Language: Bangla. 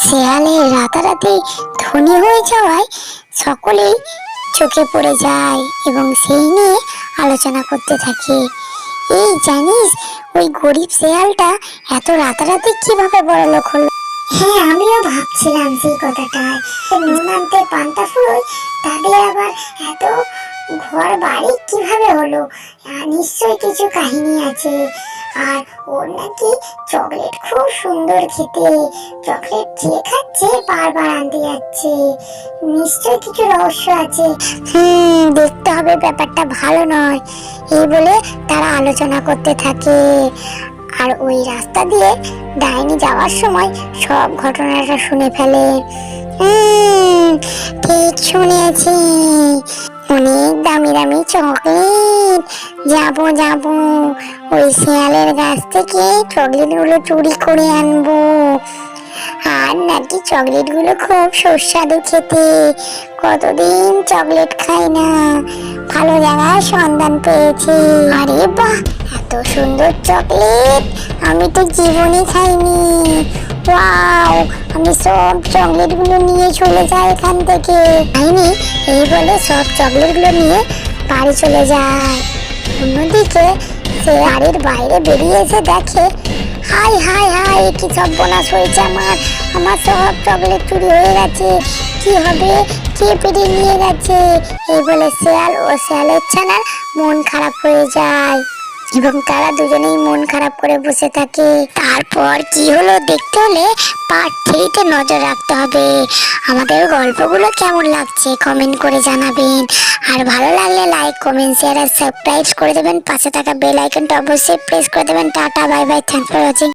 শেয়ালের রাতারাতি ধনী হয়ে যাওয়ায় সকলেই চোখে পড়ে যায় এবং সেই নিয়ে আলোচনা করতে থাকে। এই জানিস, ওই গরিব শেয়ালটা এত রাতারাতি কীভাবে বড় লোক হলো? হ্যাঁ আমিও ভাবছিলাম সেই কথাটাই নুন আনতে পান্তা ফুল, তাদের আবার এত ঘর বাড়ি কীভাবে হলো? নিশ্চয়ই কিছু কাহিনী আছে। আর ওর নাকি চকলেট খুব সুন্দর খেতে। চকলেট যে খাচ্ছে বারবার আনতে যাচ্ছে। নিশ্চয়ই কিছু রহস্য আছে। হুম, দেখতে হবে ব্যাপারটা ভালো নয়। এই বলে তারা আলোচনা করতে থাকে। আর ওই রাস্তা দিয়ে ডাইনি যাওয়ার সময় সব ঘটনাটা শুনে ফেলে। ঠিক শুনেছি। দামি দামি চকলেট। যাব যাব। ওই শিয়ালের গাছ থেকে চকলেটগুলো চুরি করে আনব। আর নাকি চকলেটগুলো খুব সুস্বাদু খেতে। কতদিন চকলেট খাই না। ভালো জায়গায় সন্ধান পেয়েছি। আরে বাহ, এত সুন্দর চকলেট। আমি তো জীবনে খাইনি। ওয়াও আমি সব চকলেটগুলো নিয়ে চলে যাই এখান থেকে। খাইনি এই বলে সব চকলেটগুলো নিয়ে বাড়ি চলে যায় অন্যদিকে সে বাড়ির বাইরে বেরিয়ে এসে দেখে, হাই হাই হাই, কি সব বোনাস হয়েছে আমার। আমার সব চকলেট চুরি হয়ে গেছে। কি হবে? কে পেরে নিয়ে গেছে? এই বলে শেয়াল ও শেয়ালের ছানার মন খারাপ হয়ে যায়। এবং তারা দুজনেই মন খারাপ করে বসে থাকে। তারপর কি হলো দেখতে হলে পার্ট থ্রিতে নজর রাখতে হবে। আমাদের গল্পগুলো কেমন লাগছে কমেন্ট করে জানাবেন। আর ভালো লাগলে লাইক কমেন্ট শেয়ার আর সাবস্ক্রাইব করে দেবেন। পাশে থাকা বেল আইকনটা অবশ্যই প্রেস করে দেবেন। Tata bye bye thank for watching